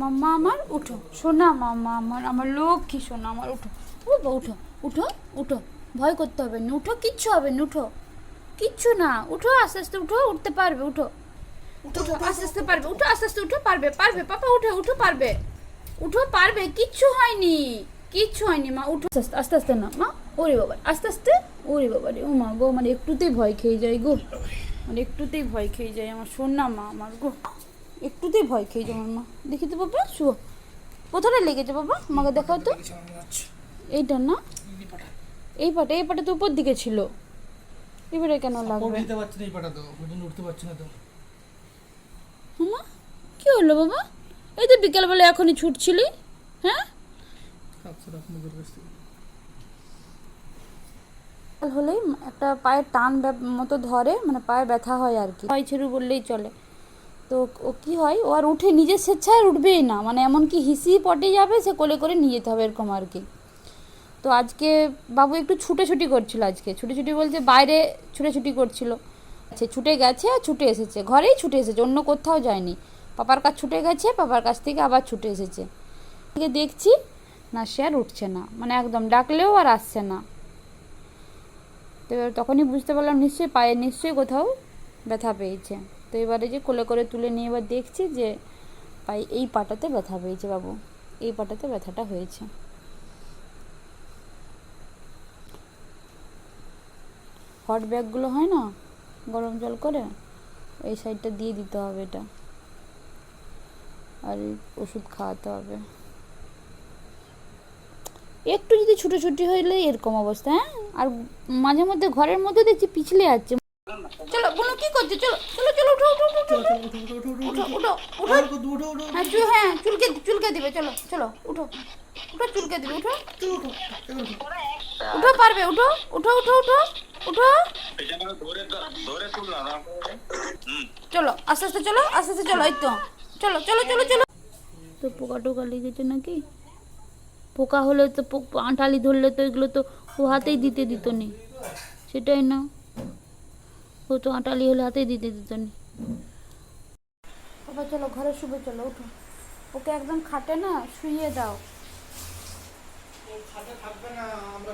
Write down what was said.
মাম্মা আমার উঠো। সোনা মাম্মা আমার আমার লক্ষ্মী সোনা আমার উঠো। ও উঠো উঠো উঠো। ভয় করতে হবে না উঠো কিচ্ছু হবে না উঠো। কিচ্ছু না উঠো আস্তে আস্তে উঠো উঠতে পারবে উঠো। উঠো আস্তে আস্তে পারবে উঠো আস্তে আস্তে উঠো পারবে পারবে পাপা উঠো উঠো পারবে। উঠো পারবে কিচ্ছু হয়নি। কিচ্ছু হয়নি মা উঠো। আস্তে আস্তে আস্তে আস্তে না মা ওরে বাবা আস্তে আস্তে ওরে বাবা রে ও মা গো মানে একটুতেই ভয় খেয়ে যায় গো। মানে একটুতেই ভয় খেয়ে যায় আমার শোন না মা আমার গো। একটুতেই ভয় খেয়ে আমার মা। দেখি তো বাবা শুয়ো কোথাটা লেগেছে বাবা আমাকে দেখাও তো। এইটা না? এই পাটা এই পাটা তো উপর দিকে ছিল। এবারে কেন লাগবে? দিতে পারছি না এই পাটা তো ওই জন্য উঠতে পারছি না তো। মামা কি হলো বাবা? এই তো বিকেলবেলা এখনই ছুটছিলি হ্যাঁ? হলেই একটা পায়ের টান মতো ধরে মানে পায়ে ব্যথা হয় আর কি। পায়ে ছেড়ু বললেই চলে। তো ও কি হয়, ও আর উঠে নিজের স্বেচ্ছায় উঠবেই না। মানে এমনকি হিসি পটে যাবে, সে কোলে করে নিয়ে যেতে হবে এরকম আর কি। তো আজকে বাবু একটু ছুটেছুটি করছিল আজকে। ছুটেছুটি বলছে বাইরে ছুটেছুটি করছিল। সে ছুটে গেছে আর ছুটে এসেছে। ঘরেই ছুটে এসেছে, অন্য কোথাও যায়নি। পাপার কাছ ছুটে গেছে, পাপার কাছ থেকে আবার ছুটে এসেছে। দেখছি, না, সে আর উঠছে না। মানে একদম ডাকলেও আর আসছে না। তো তখনই বুঝতে পারলাম, নিশ্চয়ই পায়ে, নিশ্চয়ই কোথাও ব্যথা পেয়েছে। তো এবারে যে কোলে করে তুলে নিয়ে এবার দেখছি যে পায়ে এই পাটাতে ব্যথা পেয়েছে বাবু। এই পাটাতে ব্যথাটা হয়েছে। হট ব্যাগগুলো হয় না? গরম জল করে? এই সাইডটা দিয়ে দিতে হবে এটা। আর ওষুধ খাওয়াতে হবে। একটু যদি ছুটোছুটি হইলে এরকম অবস্থা হ্যাঁ? আর মাঝে মধ্যে ঘরের মধ্যে দেখছি পিছলে যাচ্ছে। চলো বলো কি করছে? চলো চলো চলো উঠো উঠো উঠো উঠো। চলো চলো উঠো উঠো উঠো উঠো উঠো। উঠো। উঠো আর কত উঠো উঠো হ্যাঁ চু হ্যাঁ চুলকে চুলকে দিবে চলো চলো উঠো। উঠো চুলকে দিবে উঠো। চলো উঠো এবার উঠো। উঠো পারবে উঠো উঠো উঠো উঠো উঠো। এখানে ধরে ধরে তুললাম না হুম চলো আস্তে আস্তে চলো আস্তে আস্তে চলো এই তো। চলো চলো চলো চলো। তো পোকা টোকা লেগেছে নাকি? পোকা হলে তো আঁটালি ধরলে তো এগুলো তো ও হাতেই দিতে দিত নি। সেটাই না। ও তো আটালি হলে হাতে দিতে দিত না। বাবা চলো ঘরে শুবে চলো উঠো ওকে একদম খাটে না শুয়ে দাও। খাটে থাকবে না আমরা